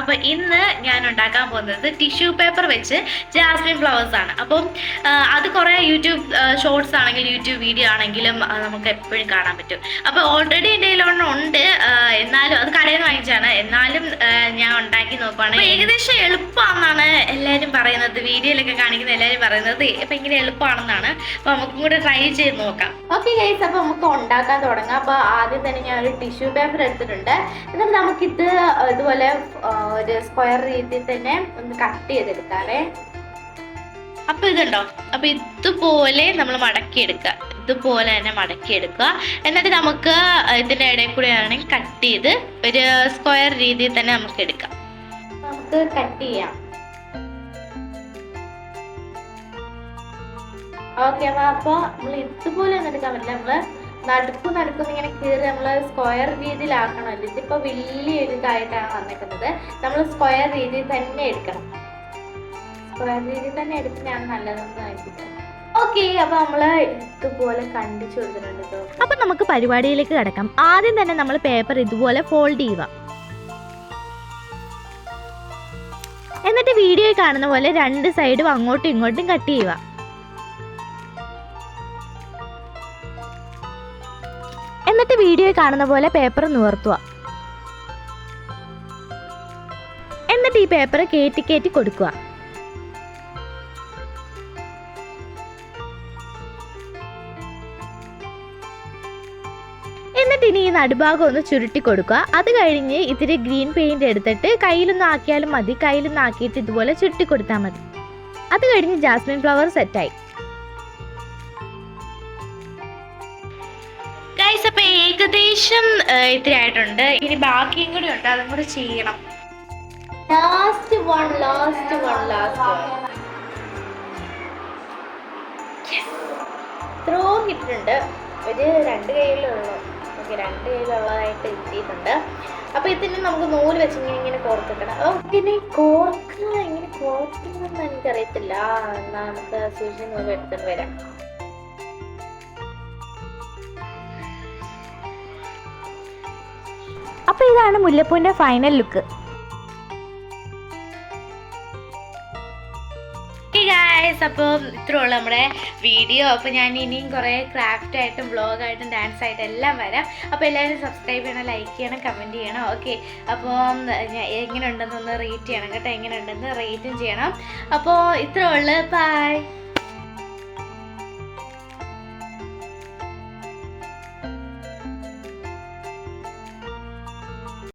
അപ്പോൾ ഇന്ന് ഞാൻ ഉണ്ടാക്കാൻ പോകുന്നത് ടിഷ്യൂ പേപ്പർ വെച്ച് ജാസ്മിൻ ഫ്ലവേഴ്സ് ആണ്. അപ്പം അത് കുറേ യൂട്യൂബ് ഷോർട്സ് ആണെങ്കിലും യൂട്യൂബ് വീഡിയോ ആണെങ്കിലും നമുക്ക് എപ്പോഴും കാണാൻ പറ്റും. അപ്പോൾ ഓൾറെഡി എന്റെ കയ്യിലൊന്നും ഉണ്ട്. എന്നാലും അത് കടയിൽ നിന്ന് വാങ്ങിച്ചാണ് എന്നാലും ഞാൻ ഉണ്ടാക്കി നോക്കുവാണ്. ഏകദേശം എളുപ്പമാണെന്നാണ് എല്ലാവരും പറയുന്നത്. വീഡിയോയിലൊക്കെ കാണിക്കുന്ന എല്ലാവരും പറയുന്നത് ഭയങ്കര എളുപ്പമാണെന്നാണ്. അപ്പോൾ നമുക്കും കൂടെ ട്രൈ ചെയ്ത് നോക്കാം. ഓക്കെ ഗൈസ് അപ്പോൾ നമുക്ക് ഉണ്ടാക്കാൻ തുടങ്ങാം. അപ്പോൾ ആദ്യം തന്നെ ഞാൻ ഒരു ടിഷ്യൂ പേപ്പർ എടുത്തിട്ടുണ്ട്. എന്നിട്ട് നമുക്കിത് ഇതുപോലെ ഒരു സ്ക്വയർ രീതി തന്നെ ഒന്ന് കട്ട് ചെയ്തെടുക്കാവേ. അപ്പൊ ഇതുണ്ടോ? അപ്പൊ ഇതുപോലെ നമ്മൾ മടക്കിയെടുക്കുക. ഇതുപോലെ തന്നെ മടക്കിയെടുക്കുക. എന്നിട്ട് നമുക്ക് ഇതിന്റെ ഇടയിൽ കൂടെ ആണെങ്കിൽ കട്ട് ചെയ്ത് ഒരു സ്ക്വയർ രീതിയിൽ തന്നെ നമുക്ക് എടുക്കാം. നമുക്ക് കട്ട് ചെയ്യാം. ഓക്കെ അപ്പോൾ നമ്മൾ ഇതുപോലെ ഒന്നും എടുക്കാൻ പറ്റില്ല. നമ്മൾ നടുക്ക് നടുക്കുന്ന ഇങ്ങനെ കീറി നമ്മൾ സ്ക്വയർ രീതിയിലാക്കണമല്ലോ. ഇതിപ്പോ വലിയൊരു ഇതായിട്ടാണ് വന്നിരിക്കുന്നത്. നമ്മൾ സ്ക്വയർ രീതി തന്നെ എടുക്കണം. സ്ക്വയർ രീതി തന്നെ എടുക്കുന്നതാണ് നല്ലതെന്ന് ഓക്കെ അപ്പൊ ഇതുപോലെ നമുക്ക് പരിപാടിയിലേക്ക് കടക്കാം. ആദ്യം തന്നെ നമ്മൾ പേപ്പർ ഇതുപോലെ ഫോൾഡ് ചെയ്യുക. എന്നിട്ട് വീഡിയോ കാണുന്ന പോലെ രണ്ട് സൈഡും അങ്ങോട്ടും ഇങ്ങോട്ടും കട്ട് ചെയ്യുക. എന്നിട്ട് വീഡിയോ കാണുന്ന പോലെ പേപ്പർ നിവർത്തുക. എന്നിട്ട് ഈ പേപ്പർ കയറ്റി കയറ്റി കൊടുക്കുക. എന്നിട്ട് ഇനി ഈ നടുഭാഗം ഒന്ന് ചുരുട്ടി കൊടുക്കുക. അത് കഴിഞ്ഞ് ഇത്തിരി ഗ്രീൻ പെയിന്റ് എടുത്തിട്ട് കയ്യിലൊന്ന് ആക്കിയാലും മതി. കയ്യിലൊന്ന് ആക്കിയിട്ട് ഇതുപോലെ ചുരുട്ടി കൊടുത്താൽ മതി. അത് കഴിഞ്ഞ് ജാസ്മിൻ ഫ്ലവർ സെറ്റായി ഏകദേശം ഇത്തിരി ആയിട്ടുണ്ട്. ഇനി ബാക്കിയും കൂടി ഉണ്ട്. അതും കൂടി ചെയ്യണം. Last one last one last ഇത്രയും കിട്ടിയിട്ടുണ്ട് ഒരു രണ്ട് കയ്യിലുള്ളൂ. ഓക്കെ രണ്ട് കയ്യിലുള്ളതായിട്ട് കിട്ടിയിട്ടുണ്ട് അപ്പൊ ഇതിന് നമുക്ക് നൂൽ വെച്ച് ഇങ്ങനെ ഇങ്ങനെ കോർത്തിക്കണം ഇങ്ങനെ കോർക്കുക എങ്ങനെ കോർക്കുന്നെന്ന് എനിക്കറിയത്തില്ല എന്നാ നമുക്ക് സൂചി നൂൽ എടുത്തിട്ട് വരാം. അപ്പോൾ ഇതാണ് മുല്ലപ്പൂവിന്റെ ഫൈനൽ ലുക്ക് അപ്പോൾ ഇത്രേ ഉള്ളൂ നമ്മുടെ വീഡിയോ അപ്പോൾ ഞാൻ ഇനിയും കുറേ ക്രാഫ്റ്റ് ആയിട്ടും ബ്ലോഗ് ആയിട്ടും ഡാൻസ് ആയിട്ടും എല്ലാം വരാം. അപ്പോൾ എല്ലാവരും സബ്സ്ക്രൈബ് ചെയ്യണം ലൈക്ക് ചെയ്യണം കമന്റ് ചെയ്യണം. ഓക്കെ അപ്പോൾ എങ്ങനെ ഉണ്ടെന്നൊന്ന് റേറ്റ് ചെയ്യണം കേട്ടോ. എങ്ങനെ ഉണ്ടെന്ന് റേറ്റും ചെയ്യണം. അപ്പോൾ ഇത്രേ ഉള്ളൂ. ബൈ